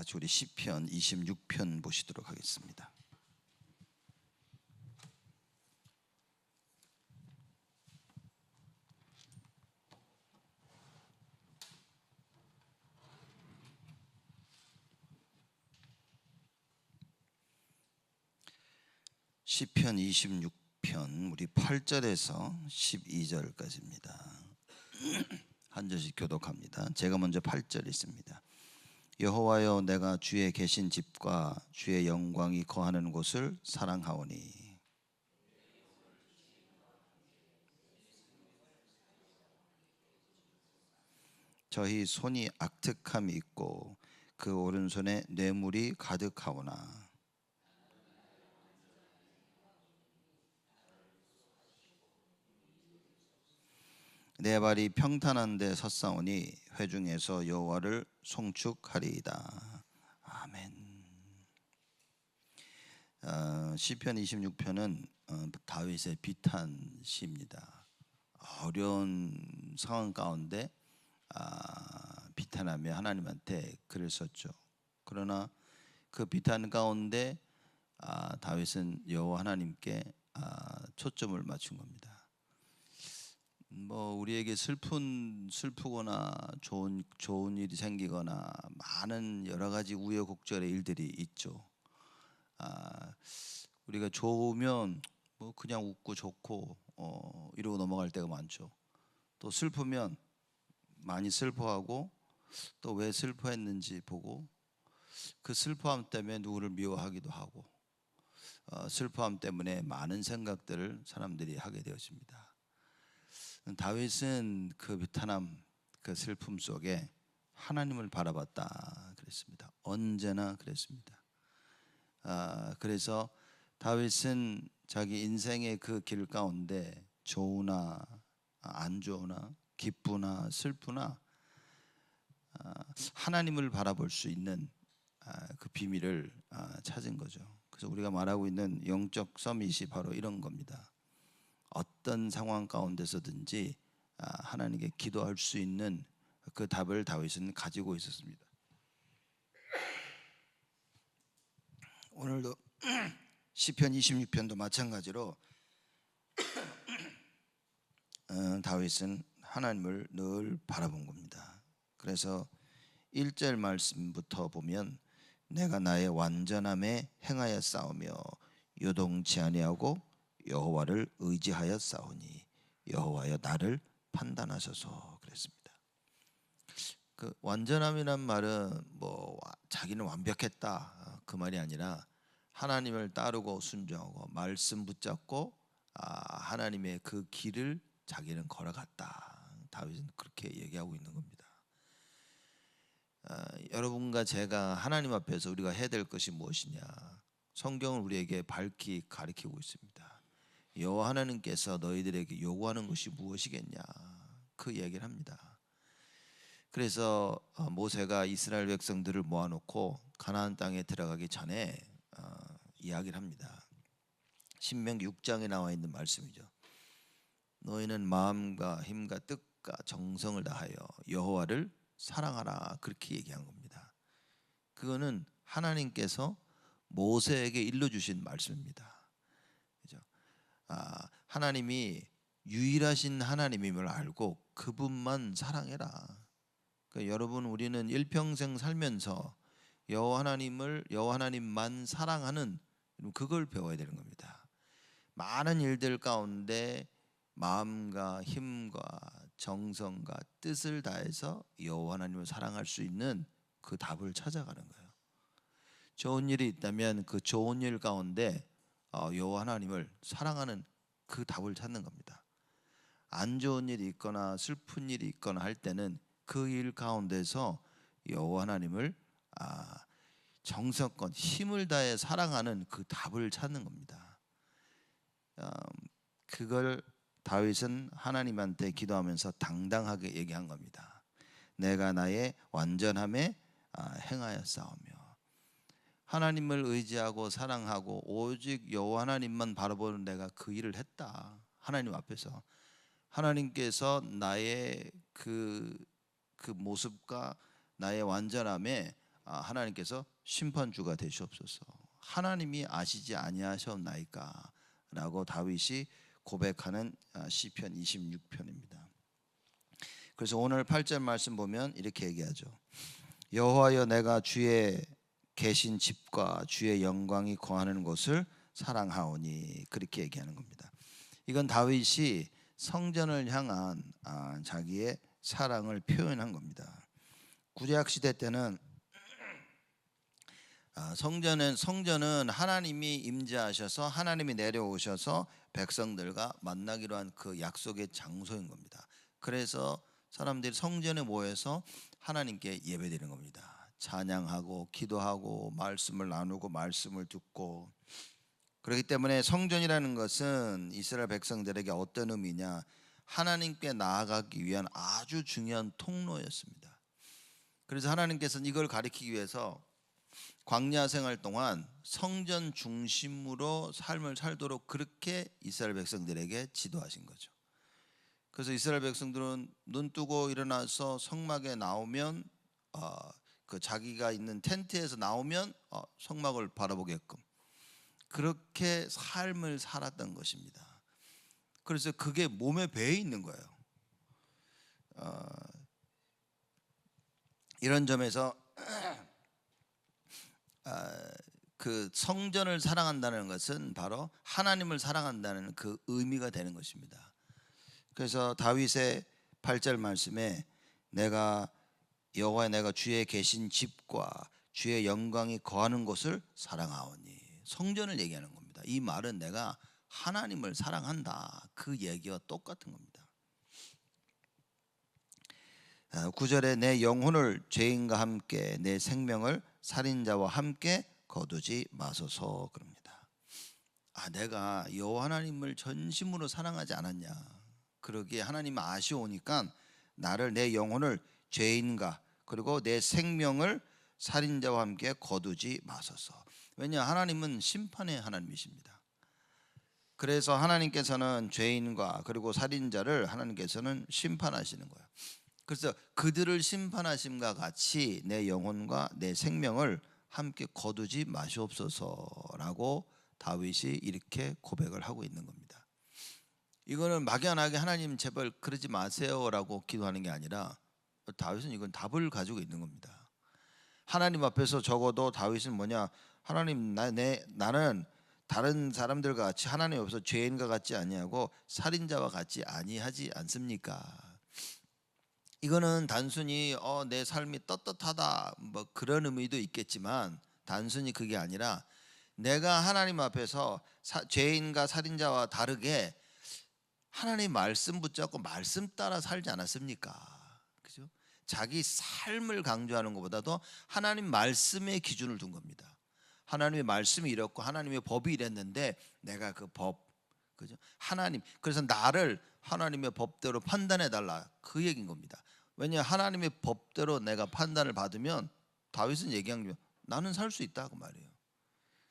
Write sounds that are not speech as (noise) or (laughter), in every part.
같이 우리 시편 26편 보시도록 하겠습니다. 시편 26편 우리 8절에서 12절까지입니다. (clears throat) 한 절씩 교독합니다. 제가 먼저 8절 있습니다. 여호와여 내가 주의 계신 집과 주의 영광이 거하는 곳을 사랑하오니. 저희 손이 악특함이 있고 그 오른손에 뇌물이 가득하오나 내 발이 평탄한 데 섰사오니 회중에서 여호와를 송축하리이다. 아멘. 어, 시편 26편은 어, 다윗의 비탄 시입니다. 어려운 상황 가운데 아, 비탄하며 하나님한테 글을 썼죠. 그러나 그 비탄 가운데 아, 다윗은 여호와 하나님께 아, 초점을 맞춘 겁니다. 뭐 우리에게 슬픈 슬프거나 좋은 좋은 일이 생기거나 많은 여러 가지 우여곡절의 일들이 있죠. 아, 우리가 좋으면 뭐 그냥 웃고 좋고 어, 이러고 넘어갈 때가 많죠. 또 슬프면 많이 슬퍼하고 또 왜 슬퍼했는지 보고 그 슬퍼함 때문에 누구를 미워하기도 하고 어, 슬퍼함 때문에 많은 생각들을 사람들이 하게 되었습니다. 다윗은 그 비탄함, 그 슬픔 속에 하나님을 바라봤다 그랬습니다. 언제나 그랬습니다. 아, 그래서 다윗은 자기 인생의 그 길 가운데 좋으나 안 좋으나 기쁘나 슬프나 아, 하나님을 바라볼 수 있는 아, 그 비밀을 아, 찾은 거죠. 그래서 우리가 말하고 있는 영적 서밋이 바로 이런 겁니다. 어떤 상황 가운데서든지 아, 하나님께 기도할 수 있는 그 답을 다윗은 가지고 있었습니다. 오늘도 (clears throat) 시편 26편도 마찬가지로 (clears throat) 어, 다윗은 하나님을 늘 바라본 겁니다. 그래서 1절 말씀부터 보면 내가 나의 완전함에 행하여 싸우며 요동치 아니하고 여호와를 의지하여 싸우니 여호와여 나를 판단하소서 그랬습니다. 그 완전함이란 말은 뭐 자기는 완벽했다 그 말이 아니라 하나님을 따르고 순종하고 말씀 붙잡고 아, 하나님의 그 길을 자기는 걸어갔다. 다윗은 그렇게 얘기하고 있는 겁니다. 아, 여러분과 제가 하나님 앞에서 우리가 해야 될 것이 무엇이냐? 성경은 우리에게 밝히 가리키고 있습니다. 여호와 하나님께서 너희들에게 요구하는 것이 무엇이겠냐 그 얘기를 합니다. 그래서 어, 모세가 이스라엘 백성들을 모아놓고 가나안 땅에 들어가기 전에 어, 이야기를 합니다. 신명기 6장에 나와 있는 말씀이죠. 너희는 마음과 힘과 뜻과 정성을 다하여 여호와를 사랑하라 그렇게 얘기한 겁니다. 그거는 하나님께서 모세에게 일러 주신 말씀입니다. 아, 하나님이 유일하신 하나님임을 알고 그분만 사랑해라. 그러니까 여러분 우리는 일평생 살면서 여호와 하나님을 여호와 하나님만 사랑하는 그걸 배워야 되는 겁니다. 많은 일들 가운데 마음과 힘과 정성과 뜻을 다해서 여호와 하나님을 사랑할 수 있는 그 답을 찾아가는 거예요. 좋은 일이 있다면 그 좋은 일 가운데 어, 여호와 하나님을 사랑하는 그 답을 찾는 겁니다. 안 좋은 일이 있거나 슬픈 일이 있거나 할 때는 그 일 가운데서 여호와 하나님을 아, 정성껏 힘을 다해 사랑하는 그 답을 찾는 겁니다. 음, 그걸 다윗은 하나님한테 기도하면서 당당하게 얘기한 겁니다. 내가 나의 완전함에 아, 행하여 싸우며 하나님을 의지하고 사랑하고 오직 여호와 하나님만 바라보는 내가 그 일을 했다. 하나님 앞에서 하나님께서 나의 그, 그 모습과 나의 완전함에 아, 하나님께서 심판주가 되시옵소서. 하나님이 아시지 아니하셨나이까라고 다윗이 고백하는 아, 시편 26편입니다. 그래서 오늘 8절 말씀 보면 이렇게 얘기하죠. 여호와여 내가 주의 계신 집과 주의 영광이 거하는 곳을 사랑하오니 그렇게 얘기하는 겁니다. 이건 다윗이 성전을 향한 아, 자기의 사랑을 표현한 겁니다. 구약 시대 때는 아, 성전은 성전은 하나님이 임재하셔서 하나님이 내려오셔서 백성들과 만나기로 한 그 약속의 장소인 겁니다. 그래서 사람들이 성전에 모여서 하나님께 예배드리는 겁니다. 찬양하고 기도하고 말씀을 나누고 말씀을 듣고 그렇기 때문에 성전이라는 것은 이스라엘 백성들에게 어떤 의미냐 하나님께 나아가기 위한 아주 중요한 통로였습니다. 그래서 하나님께서는 이걸 가리키기 위해서 광야 생활 동안 성전 중심으로 삶을 살도록 그렇게 이스라엘 백성들에게 지도하신 거죠. 그래서 이스라엘 백성들은 눈 뜨고 일어나서 성막에 나오면 어, 그 자기가 있는 텐트에서 나오면 어, 성막을 바라보게끔 그렇게 삶을 살았던 것입니다. 그래서 그게 몸에 배에 있는 거예요. 어, 이런 점에서 (clears throat) 아, 그 성전을 사랑한다는 것은 바로 하나님을 사랑한다는 그 의미가 되는 것입니다. 그래서 다윗의 8절 말씀에 내가 여호와 내가 주의 계신 집과 주의 영광이 거하는 곳을 사랑하오니 성전을 얘기하는 겁니다. 이 말은 내가 하나님을 사랑한다 그 얘기와 똑같은 겁니다. 9절에 내 영혼을 죄인과 함께 내 생명을 살인자와 함께 거두지 마소서 그럽니다. 아 내가 여호와 하나님을 전심으로 사랑하지 않았냐? 그러기에 하나님 아쉬우니까 나를 내 영혼을 죄인과 그리고 내 생명을 살인자와 함께 거두지 마소서. 왜냐 하나님은 심판의 하나님이십니다. 그래서 하나님께서는 죄인과 그리고 살인자를 하나님께서는 심판하시는 거예요. 그래서 그들을 심판하심과 같이 내 영혼과 내 생명을 함께 거두지 마시옵소서라고 다윗이 이렇게 고백을 하고 있는 겁니다. 이거는 막연하게 하나님 제발 그러지 마세요라고 기도하는 게 아니라 다윗은 이건 답을 가지고 있는 겁니다. 하나님 앞에서 적어도 다윗은 뭐냐? 하나님 나, 내, 나는 다른 사람들과 같이 하나님 앞에서 죄인과 같지 아니하고 살인자와 같지 아니하지 않습니까? 이거는 단순히 어, 내 삶이 떳떳하다 뭐 그런 의미도 있겠지만 단순히 그게 아니라 내가 하나님 앞에서 사, 죄인과 살인자와 다르게 하나님 말씀 붙잡고 말씀 따라 살지 않았습니까? 자기 삶을 강조하는 것보다도 하나님 말씀의 기준을 둔 겁니다. 하나님의 말씀이 이렇고 하나님의 법이 이랬는데 내가 그 법, 그죠? 하나님 그래서 나를 하나님의 법대로 판단해 달라 그 얘기인 겁니다. 왜냐 하나님의 법대로 내가 판단을 받으면 다윗은 얘기한 게 나는 살 수 있다 그 말이에요.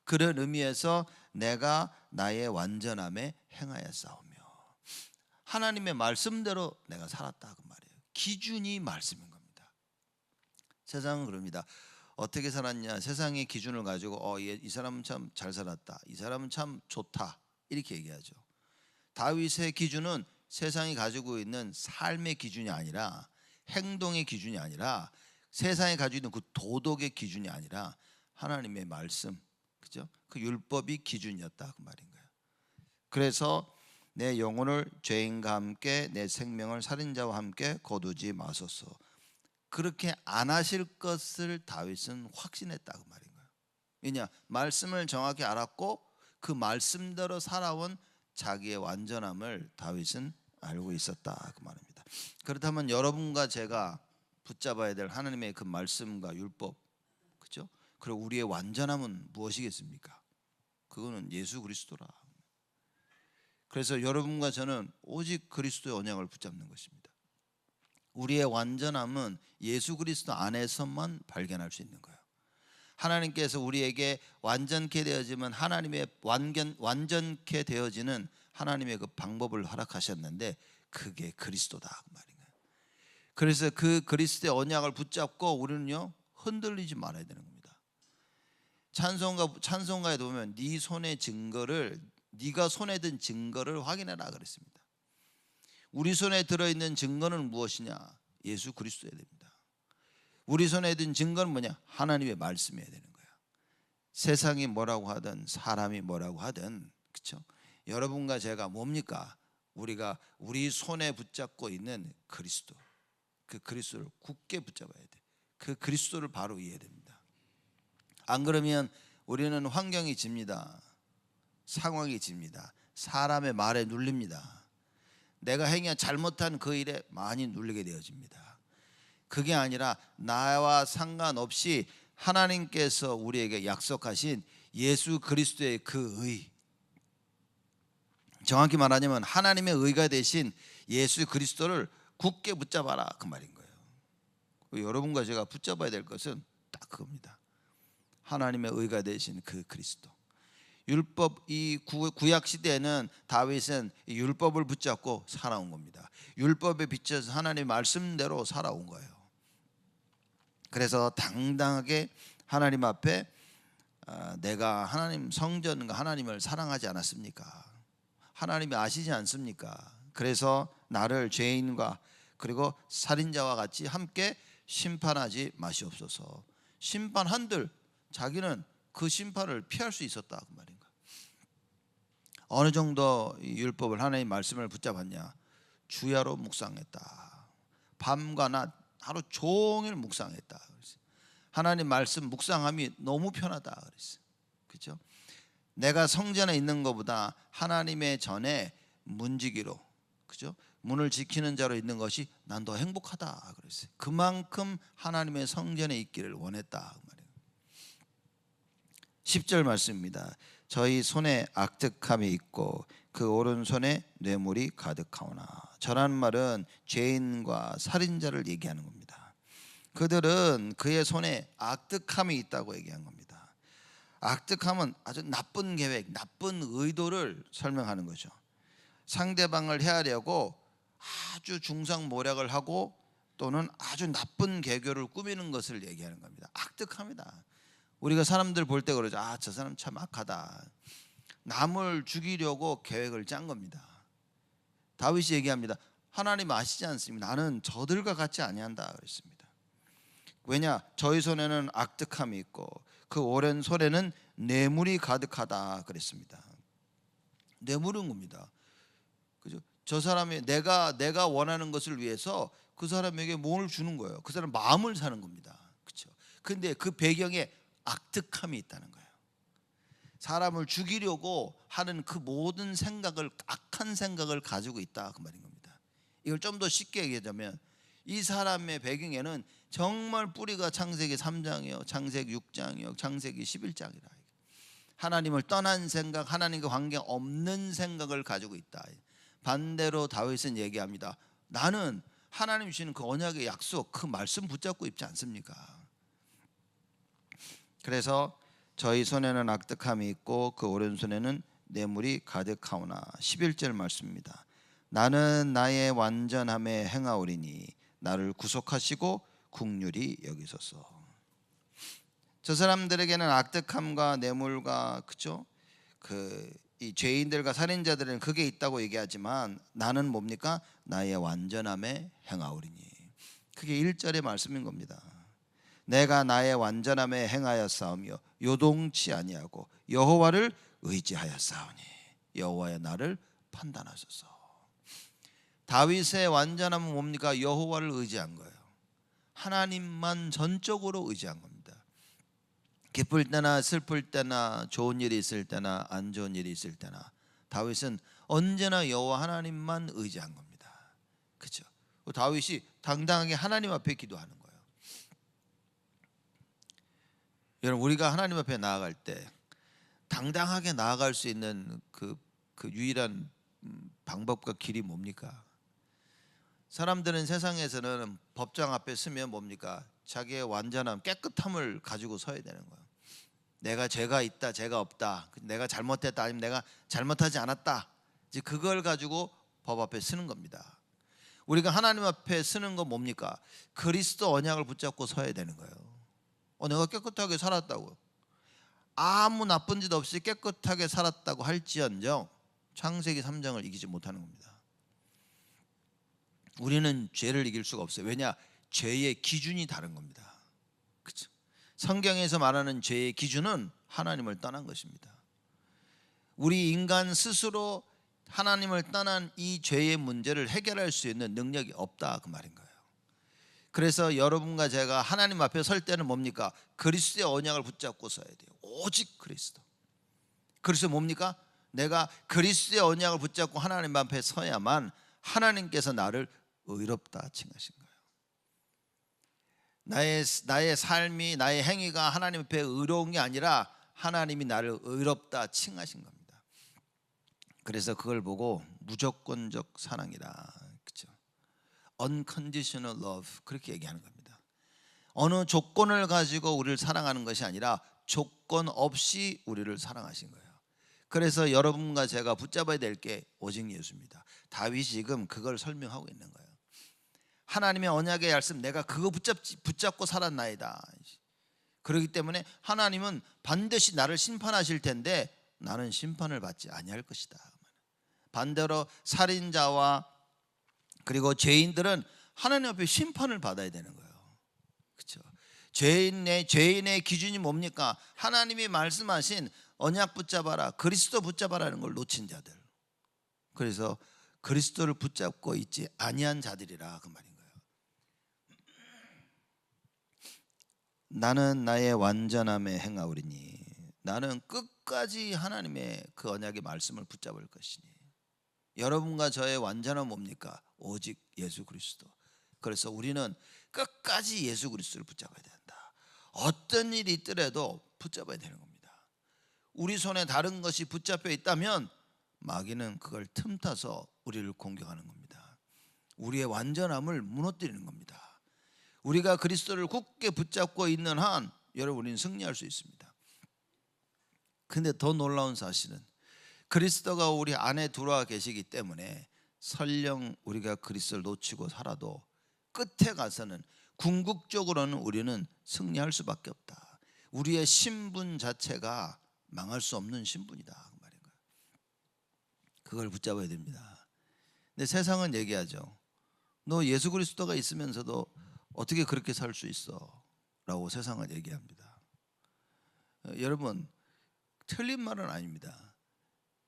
그런 의미에서 내가 나의 완전함에 행하여 싸우며 하나님의 말씀대로 내가 살았다 그 말이에요. 기준이 말씀인 겁니다. 세상은 그럽니다. 어떻게 살았냐? 세상의 기준을 가지고 어, 이 사람은 참 잘 살았다. 이 사람은 참 좋다. 이렇게 얘기하죠. 다윗의 기준은 세상이 가지고 있는 삶의 기준이 아니라 행동의 기준이 아니라 세상에 가지고 있는 그 도덕의 기준이 아니라 하나님의 말씀, 그죠? 그 율법이 기준이었다 그 말인 거예요. 그래서 내 영혼을 죄인과 함께 내 생명을 살인자와 함께 거두지 마소서. 그렇게 안 하실 것을 다윗은 확신했다 그 말인 거예요. 왜냐 말씀을 정확히 알았고 그 말씀대로 살아온 자기의 완전함을 다윗은 알고 있었다 그 말입니다. 그렇다면 여러분과 제가 붙잡아야 될 하나님의 그 말씀과 율법, 그렇죠? 그리고 우리의 완전함은 무엇이겠습니까? 그거는 예수 그리스도라. 그래서 여러분과 저는 오직 그리스도의 언약을 붙잡는 것입니다. 우리의 완전함은 예수 그리스도 안에서만 발견할 수 있는 거예요. 하나님께서 우리에게 완전케 되어지면 하나님의 완전 완전케 되어지는 하나님의 그 방법을 허락하셨는데 그게 그리스도다 그 말인 거예요. 그래서 그 그리스도의 언약을 붙잡고 우리는요 흔들리지 말아야 되는 겁니다. 찬송가 찬송가에 보면 네 손의 증거를 네가 손에 든 증거를 확인해라 그랬습니다. 우리 손에 들어 있는 증거는 무엇이냐? 예수 그리스도여야 됩니다. 우리 손에 든 증거는 뭐냐? 하나님의 말씀이어야 되는 거야. 세상이 뭐라고 하든 사람이 뭐라고 하든 그렇죠? 여러분과 제가 뭡니까? 우리가 우리 손에 붙잡고 있는 그리스도. 그 그리스도를 굳게 붙잡아야 돼. 그 그리스도를 바로 이해해야 됩니다. 안 그러면 우리는 환경이 집니다. 상황이 집니다. 사람의 말에 눌립니다. 내가 행한 잘못한 그 일에 많이 눌리게 되어집니다. 그게 아니라 나와 상관없이 하나님께서 우리에게 약속하신 예수 그리스도의 그 의, 정확히 말하자면 하나님의 의가 되신 예수 그리스도를 굳게 붙잡아라 그 말인 거예요. 여러분과 제가 붙잡아야 될 것은 딱 그겁니다. 하나님의 의가 되신 그 그리스도. 율법 이 구, 구약 시대에는 다윗은 이 율법을 붙잡고 살아온 겁니다. 율법에 비춰서 하나님의 말씀대로 살아온 거예요. 그래서 당당하게 하나님 앞에 아, 내가 하나님 성전과 하나님을 사랑하지 않았습니까? 하나님이 아시지 않습니까? 그래서 나를 죄인과 그리고 살인자와 같이 함께 심판하지 마시옵소서. 심판한들 자기는 그 심판을 피할 수 있었다 그 말인가. 어느 정도 이 율법을 하나님 말씀을 붙잡았냐? 주야로 묵상했다. 밤과 낮 하루 종일 묵상했다. 그랬어요. 하나님 말씀 묵상함이 너무 편하다 그랬어요. 내가 성전에 있는 것보다 하나님의 전에 문지기로 그죠? 문을 지키는 자로 있는 것이 난 더 행복하다 그랬어요. 그만큼 하나님의 성전에 있기를 원했다 그 말이에요. 10절 말씀입니다. 저희 손에 악득함이 있고 그 오른손에 뇌물이 가득하오나 저라는 말은 죄인과 살인자를 얘기하는 겁니다. 그들은 그의 손에 악득함이 있다고 얘기한 겁니다. 악득함은 아주 나쁜 계획, 나쁜 의도를 설명하는 거죠. 상대방을 해하려고 아주 중상모략을 하고 또는 아주 나쁜 개교를 꾸미는 것을 얘기하는 겁니다. 악득합니다. 우리가 사람들 볼 때 그러죠. 아, 저 사람 참 악하다. 남을 죽이려고 계획을 짠 겁니다. 다윗이 얘기합니다. 하나님 아시지 않습니까? 나는 저들과 같이 아니한다 그랬습니다. 왜냐? 저희 손에는 악득함이 있고 그 오랜 손에는 뇌물이 가득하다 그랬습니다. 뇌물은 겁니다. 그죠? 저 사람이 내가 내가 원하는 것을 위해서 그 사람에게 뭘 주는 거예요. 그 사람 마음을 사는 겁니다. 그렇죠? 근데 그 배경에 악득함이 있다는 거예요. 사람을 죽이려고 하는 그 모든 생각을 악한 생각을 가지고 있다 그 말인 겁니다. 이걸 좀 더 쉽게 얘기하자면 이 사람의 배경에는 정말 뿌리가 창세기 3장이요, 창세기 6장이요, 창세기 11장이라. 하나님을 떠난 생각, 하나님과 관계 없는 생각을 가지고 있다. 반대로 다윗은 얘기합니다. 나는 하나님 주시는 그 언약의 약속, 그 말씀 붙잡고 있지 않습니까? 그래서 저희 손에는 악득함이 있고 그 오른손에는 뇌물이 가득하오나 11절 말씀입니다. 나는 나의 완전함에 행하오리니 나를 구속하시고 국률이 여기소서. 저 사람들에게는 악득함과 뇌물과 그죠? 그 이 죄인들과 살인자들은 그게 있다고 얘기하지만 나는 뭡니까? 나의 완전함에 행하오리니. 그게 1절의 말씀인 겁니다. 내가 나의 완전함에 행하여 싸우며 요동치 아니하고 여호와를 의지하여 싸우니 여호와의 나를 판단하소서. 다윗의 완전함은 뭡니까? 여호와를 의지한 거예요. 하나님만 전적으로 의지한 겁니다. 기쁠 때나 슬플 때나 좋은 일이 있을 때나 안 좋은 일이 있을 때나 다윗은 언제나 여호와 하나님만 의지한 겁니다. 그렇죠? 다윗이 당당하게 하나님 앞에 기도하는 거예요. 여러분 우리가 하나님 앞에 나아갈 때 당당하게 나아갈 수 있는 그, 그 유일한 음, 방법과 길이 뭡니까? 사람들은 세상에서는 법정 앞에 서면 뭡니까? 자기의 완전함, 깨끗함을 가지고 서야 되는 거예요. 내가 죄가 있다, 죄가 없다, 내가 잘못했다, 아니면 내가 잘못하지 않았다. 이제 그걸 가지고 법 앞에 서는 겁니다. 우리가 하나님 앞에 서는 건 뭡니까? 그리스도 언약을 붙잡고 서야 되는 거예요. 어, 내가 깨끗하게 살았다고. 아무 나쁜 짓 없이 깨끗하게 살았다고 할지언정 창세기 3장을 이기지 못하는 겁니다. 우리는 죄를 이길 수가 없어요. 왜냐? 죄의 기준이 다른 겁니다. 그렇죠? 성경에서 말하는 죄의 기준은 하나님을 떠난 것입니다. 우리 인간 스스로 하나님을 떠난 이 죄의 문제를 해결할 수 있는 능력이 없다 그 말인 거예요. 그래서 여러분과 제가 하나님 앞에 설 때는 뭡니까? 그리스도의 언약을 붙잡고 서야 돼요. 오직 그리스도. 그래서 뭡니까? 내가 그리스도의 언약을 붙잡고 하나님 앞에 서야만 하나님께서 나를 의롭다 칭하신 거예요. 나의 나의 삶이 나의 행위가 하나님 앞에 의로운 게 아니라 하나님이 나를 의롭다 칭하신 겁니다. 그래서 그걸 보고 무조건적 그렇죠. Unconditional love 그렇게 얘기하는 겁니다. 어느 조건을 가지고 우리를 사랑하는 것이 아니라 조건 없이 우리를 사랑하신 거예요. 그래서 여러분과 제가 붙잡아야 될 게 오직 예수입니다. 다윗이 지금 그걸 설명하고 있는 거예요. 하나님의 언약의 말씀 내가 그거 붙잡지 붙잡고 살았나이다. 그렇기 때문에 하나님은 반드시 나를 심판하실 텐데 나는 심판을 받지 아니할 것이다. 반대로 살인자와 그리고 죄인들은 하나님 앞에 심판을 받아야 되는 거예요. 그렇죠? 죄인의 죄인의 기준이 뭡니까? 하나님이 말씀하신 언약 붙잡아라, 그리스도 붙잡아라는 걸 놓친 자들. 그래서 그리스도를 붙잡고 있지 아니한 자들이라 그 말인 거예요. 나는 나의 완전함에 행하오리니 나는 끝까지 하나님의 그 언약의 말씀을 붙잡을 것이니 여러분과 저의 완전함은 뭡니까? 오직 예수 그리스도. 그래서 우리는 끝까지 예수 그리스도를 붙잡아야 된다. 어떤 일이 있더라도 붙잡아야 되는 겁니다. 우리 손에 다른 것이 붙잡혀 있다면 마귀는 그걸 틈타서 우리를 공격하는 겁니다. 우리의 완전함을 무너뜨리는 겁니다. 우리가 그리스도를 굳게 붙잡고 있는 한 여러분 우리는 승리할 수 있습니다. 근데 더 놀라운 사실은 그리스도가 우리 안에 들어와 계시기 때문에 설령 우리가 그리스도를 놓치고 살아도 끝에 가서는 궁극적으로는 우리는 승리할 수밖에 없다. 우리의 신분 자체가 망할 수 없는 신분이다 그 말인 거예요. 그걸 붙잡아야 됩니다. 근데 세상은 얘기하죠. 너 예수 그리스도가 있으면서도 어떻게 그렇게 살 수 있어? 라고 세상은 얘기합니다. 어, 여러분 틀린 말은 아닙니다.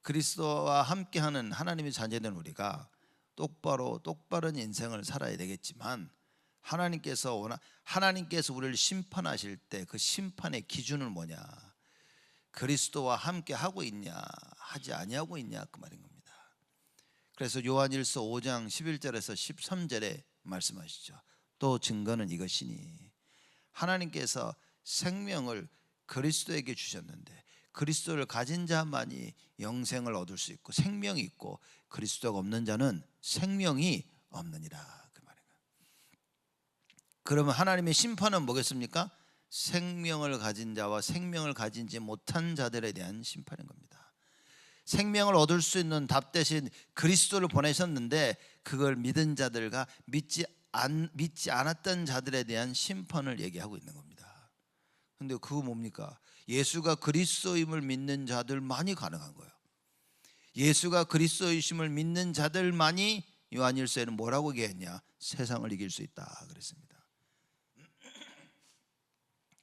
그리스도와 함께하는 하나님의 자녀된 우리가 똑바로 똑바른 인생을 살아야 되겠지만 하나님께서 원하, 하나님께서 우리를 심판하실 때 그 심판의 기준은 뭐냐? 그리스도와 함께 하고 있냐 하지 아니하고 있냐 그 말인 겁니다. 그래서 요한일서 5장 11절에서 13절에 말씀하시죠. 또 증거는 이것이니 하나님께서 생명을 그리스도에게 주셨는데 그리스도를 가진 자만이 영생을 얻을 수 있고 생명이 있고 그리스도가 없는 자는 생명이 없느니라 그 말이에요. 그러면 하나님의 심판은 뭐겠습니까? 생명을 가진 자와 생명을 가진지 못한 자들에 대한 심판인 겁니다. 생명을 얻을 수 있는 답 대신 그리스도를 보내셨는데 그걸 믿은 자들과 믿지 안 믿지 않았던 자들에 대한 심판을 얘기하고 있는 겁니다. 근데 그거 뭡니까? 예수가 그리스도임을 믿는 자들만이 가능한 거예요. 예수가 그리스도이심을 믿는 자들만이 요한일서에는 뭐라고 얘기했냐? 세상을 이길 수 있다 그랬습니다.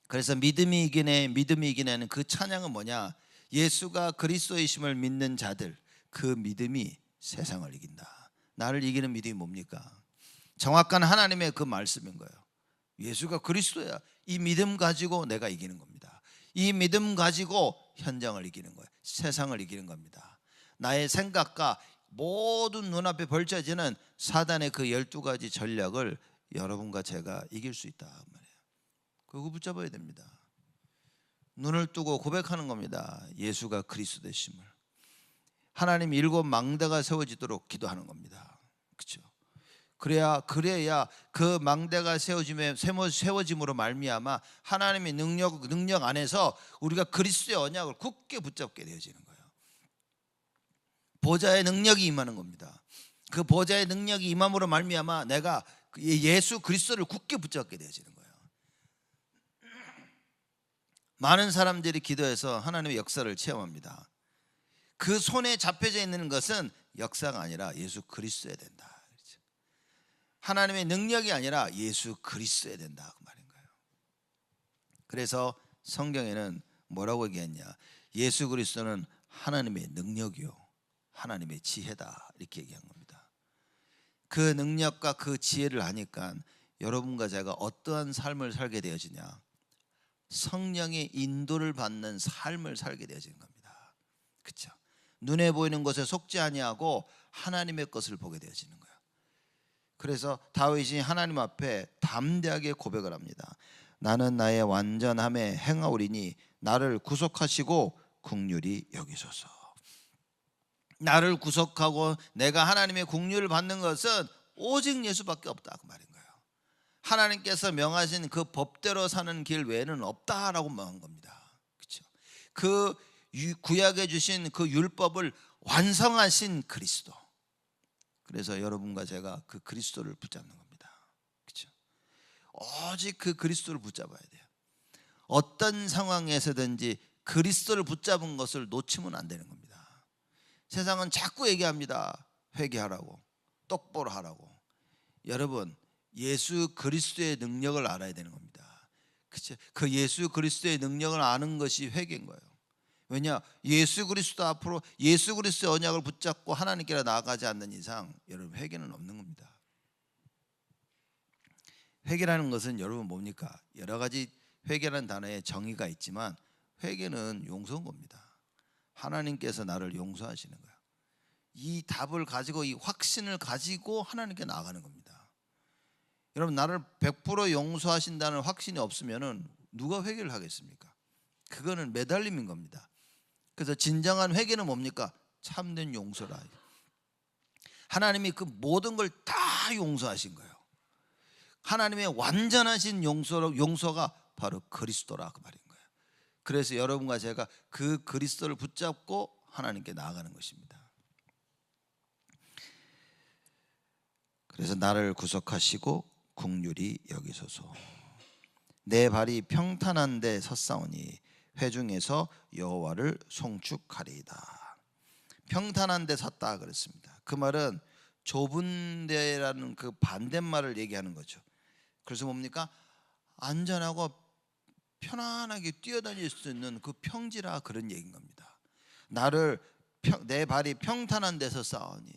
그래서 믿음이 이기네 믿음이 이기네는 그 찬양은 뭐냐 예수가 그리스도이심을 믿는 자들 그 믿음이 세상을 이긴다 나를 이기는 믿음이 뭡니까 정확한 하나님의 그 말씀인 거예요 예수가 그리스도야 이 믿음 가지고 내가 이기는 겁니다 이 믿음 가지고 현장을 이기는 거예요 세상을 이기는 겁니다 나의 생각과 모든 눈앞에 벌쳐지는 사단의 그 열두 가지 전략을 여러분과 제가 이길 수 있다 그거 붙잡아야 됩니다. 눈을 뜨고 고백하는 겁니다. 예수가 그리스도 되심을. 하나님 일곱 망대가 세워지도록 기도하는 겁니다. 그래야 그래야 그 망대가 세워짐에 세워짐으로 말미암아 하나님의 능력 능력 안에서 우리가 그리스도의 언약을 굳게 붙잡게 되어지는 거예요. 보좌의 능력이 임하는 겁니다. 그 보좌의 능력이 임함으로 말미암아 내가 그 예수 그리스도를 굳게 붙잡게 되어지는 거예요. 많은 사람들이 기도해서 하나님의 역사를 체험합니다. 그 손에 잡혀져 있는 것은 역사가 아니라 예수 그리스도야 된다. 하나님의 능력이 아니라 예수 그리스도야 된다 그 말인 거예요. 그래서 성경에는 뭐라고 얘기했냐? 예수 그리스도는 하나님의 능력이요, 하나님의 지혜다 이렇게 얘기한 겁니다. 그 능력과 그 지혜를 하니까 여러분과 제가 어떠한 삶을 살게 되어지냐? 성령의 인도를 받는 삶을 살게 되어지는 겁니다. 그렇죠? 눈에 보이는 것에 속지 아니하고 하나님의 것을 보게 되어지는 거예요. 그래서 다윗이 하나님 앞에 담대하게 고백을 합니다. 나는 나의 완전함에 행하오리니 나를 구속하시고 국률이 여기소서. 나를 구속하고 내가 하나님의 국률을 받는 것은 오직 예수밖에 없다 그 말인 거예요. 하나님께서 명하신 그 법대로 사는 길 외에는 없다라고 말한 겁니다. 그렇죠? 그 구약에 주신 그 율법을 완성하신 그리스도. 그래서 여러분과 제가 그 그리스도를 붙잡는 겁니다. 그렇죠? 오직 그 그리스도를 붙잡아야 돼요. 어떤 상황에서든지 그리스도를 붙잡은 것을 놓치면 안 되는 겁니다. 세상은 자꾸 얘기합니다. 회개하라고, 똑바로 하라고. 여러분, 예수 그리스도의 능력을 알아야 되는 겁니다. 그쵸? 그 예수 그리스도의 능력을 아는 것이 회개인 거예요. 왜냐? 예수 그리스도 앞으로 예수 그리스도의 언약을 붙잡고 하나님께로 나아가지 않는 이상 여러분 회개는 없는 겁니다. 회개라는 것은 여러분 뭡니까? 여러 가지 회개라는 단어에 정의가 있지만 회개는 용서인 겁니다. 하나님께서 나를 용서하시는 거예요. 이 답을 가지고 이 확신을 가지고 하나님께 나아가는 겁니다. 여러분 나를 100% 용서하신다는 확신이 없으면은 누가 회개를 하겠습니까? 그거는 매달림인 겁니다. 그래서 진정한 회개는 뭡니까? 참된 용서라. 하나님이 그 모든 걸 다 용서하신 거예요. 하나님의 완전하신 용서 용서가 바로 그리스도라 그 말인 거예요. 그래서 여러분과 제가 그 그리스도를 붙잡고 하나님께 나아가는 것입니다. 그래서 나를 구속하시고 국률이 여기소서. 내 발이 평탄한 데 섰사오니 회중에서 여호와를 송축하리이다. 평탄한 데 섰다 그랬습니다. 그 말은 좁은 데라는 그 반대말을 얘기하는 거죠. 그래서 뭡니까? 안전하고 편안하게 뛰어다닐 수 있는 그 평지라 그런 얘기인 겁니다. 나를 평, 내 발이 평탄한 데서 싸우니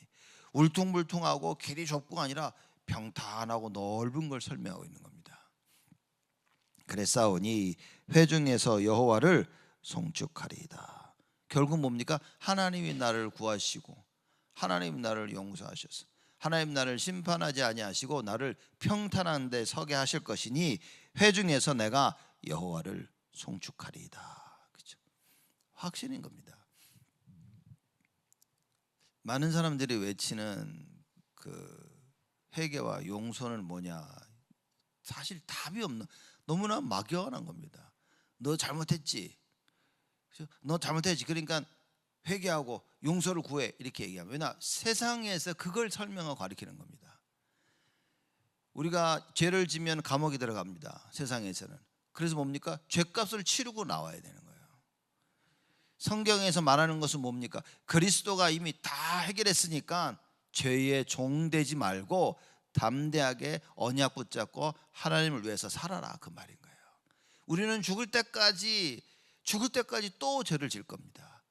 울퉁불퉁하고 길이 좁고가 아니라 평탄하고 넓은 걸 설명하고 있는 겁니다. 싸우니 회중에서 여호와를 송축하리이다. 결국 뭡니까? 하나님이 나를 구하시고 하나님 나를 용서하셔서 하나님 나를 심판하지 아니하시고 나를 평탄한 데 서게 하실 것이니 회중에서 내가 여호와를 송축하리이다. 그렇죠? 확신인 겁니다. 많은 사람들이 외치는 그 회개와 용서는 뭐냐? 사실 답이 없는 너무나 막연한 겁니다. 너 잘못했지. 너 잘못했지. 그러니까 회개하고 용서를 구해 이렇게 얘기하면 왜냐 세상에서 그걸 설명하고 가르치는 겁니다. 우리가 죄를 지면 감옥에 들어갑니다. 세상에서는. 그래서 뭡니까? 죄값을 치르고 나와야 되는 거예요. 성경에서 말하는 것은 뭡니까? 그리스도가 이미 다 해결했으니까 죄의 종 되지 말고 담대하게 언약 붙잡고 하나님을 위해서 살아라 그 말인 거예요. 우리는 죽을 때까지 죽을 때까지 또 죄를 질 겁니다.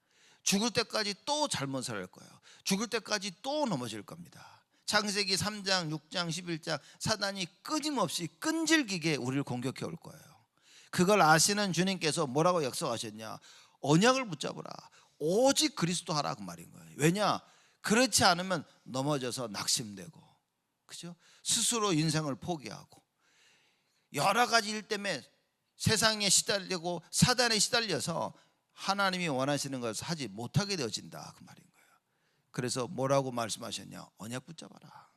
죽을 때까지 또 잘못을 할 거예요. 죽을 때까지 또 넘어질 겁니다. 창세기 3장, 6장, 11장 사단이 끊임없이 끈질기게 우리를 공격해 올 거예요. 그걸 아시는 주님께서 뭐라고 약속하셨냐? 언약을 붙잡으라. 오직 그리스도 하라 그 말인 거예요. 왜냐? 그렇지 않으면 넘어져서 낙심되고 그죠? 스스로 인생을 포기하고 여러 가지 일 때문에 세상에 시달리고 사단에 시달려서 하나님이 원하시는 것을 하지 못하게 되어진다 그 말인 거예요. 그래서 뭐라고 말씀하셨냐? 언약 붙잡아라.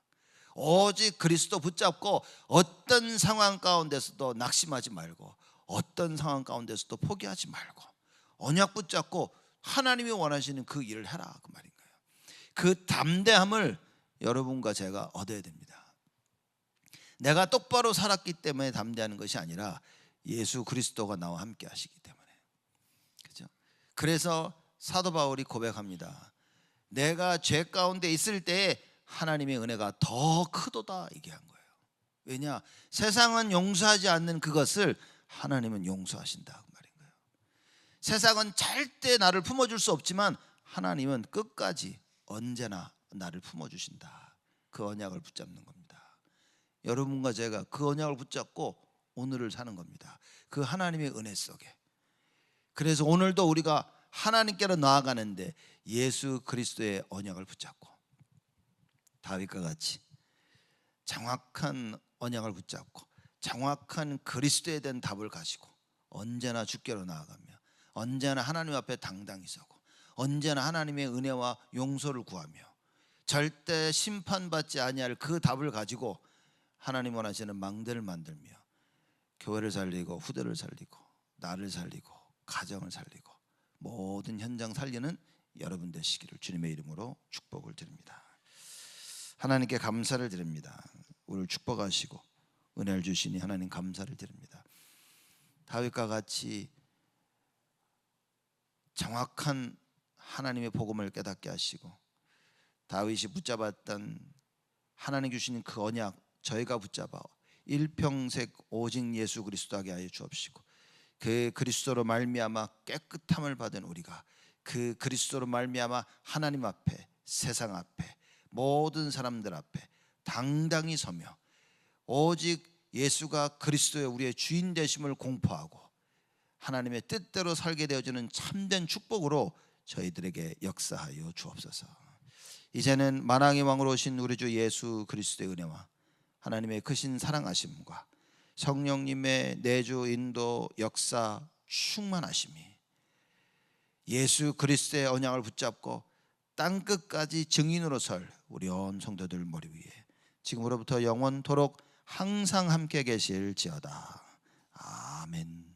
오직 그리스도 붙잡고 어떤 상황 가운데서도 낙심하지 말고 어떤 상황 가운데서도 포기하지 말고 언약 붙잡고 하나님이 원하시는 그 일을 해라 그 말인 거예요. 그 담대함을 여러분과 제가 얻어야 됩니다. 내가 똑바로 살았기 때문에 담대하는 것이 아니라 예수 그리스도가 나와 함께 하시기 때문에 그래서 사도 바울이 고백합니다. 내가 죄 가운데 있을 때 하나님의 은혜가 더 크도다 얘기한 거예요. 왜냐? 세상은 용서하지 않는 그것을 하나님은 용서하신다 그 말인 거예요. 세상은 절대 나를 품어줄 수 없지만 하나님은 끝까지 언제나 나를 품어주신다. 그 언약을 붙잡는 겁니다. 여러분과 제가 그 언약을 붙잡고 오늘을 사는 겁니다. 그 하나님의 은혜 속에. 그래서 오늘도 우리가 하나님께로 나아가는데 예수 그리스도의 언약을 붙잡고 다윗과 같이 정확한 언약을 붙잡고 정확한 그리스도에 대한 답을 가지고 언제나 주께로 나아가며 언제나 하나님 앞에 당당히 서고 언제나 하나님의 은혜와 용서를 구하며 절대 심판받지 아니할 그 답을 가지고 하나님 원하시는 망대를 만들며 교회를 살리고 후대를 살리고 나를 살리고 가정을 살리고 모든 현장 살리는 여러분 되시기를 주님의 이름으로 축복을 드립니다. 하나님께 감사를 드립니다. 오늘 축복하시고 은혜를 주시니 하나님 감사를 드립니다. 다윗과 같이 정확한 하나님의 복음을 깨닫게 하시고 다윗이 붙잡았던 하나님 주시는 그 언약 저희가 붙잡아 일평생 오직 예수 그리스도 하게 하여 주옵시고 그 그리스도로 말미암아 깨끗함을 받은 우리가 그 그리스도로 말미암아 하나님 앞에 세상 앞에 모든 사람들 앞에 당당히 서며 오직 예수가 그리스도의 우리의 주인 되심을 공포하고 하나님의 뜻대로 살게 되어지는 참된 축복으로 저희들에게 역사하여 주옵소서. 이제는 만왕의 왕으로 오신 우리 주 예수 그리스도의 은혜와 하나님의 크신 사랑하심과 성령님의 내주 인도 역사 충만하심이 예수 그리스도의 언약을 붙잡고 땅 끝까지 증인으로 설 우리 온 성도들 머리 위에 지금으로부터 영원토록 항상 함께 계실지어다. 아멘.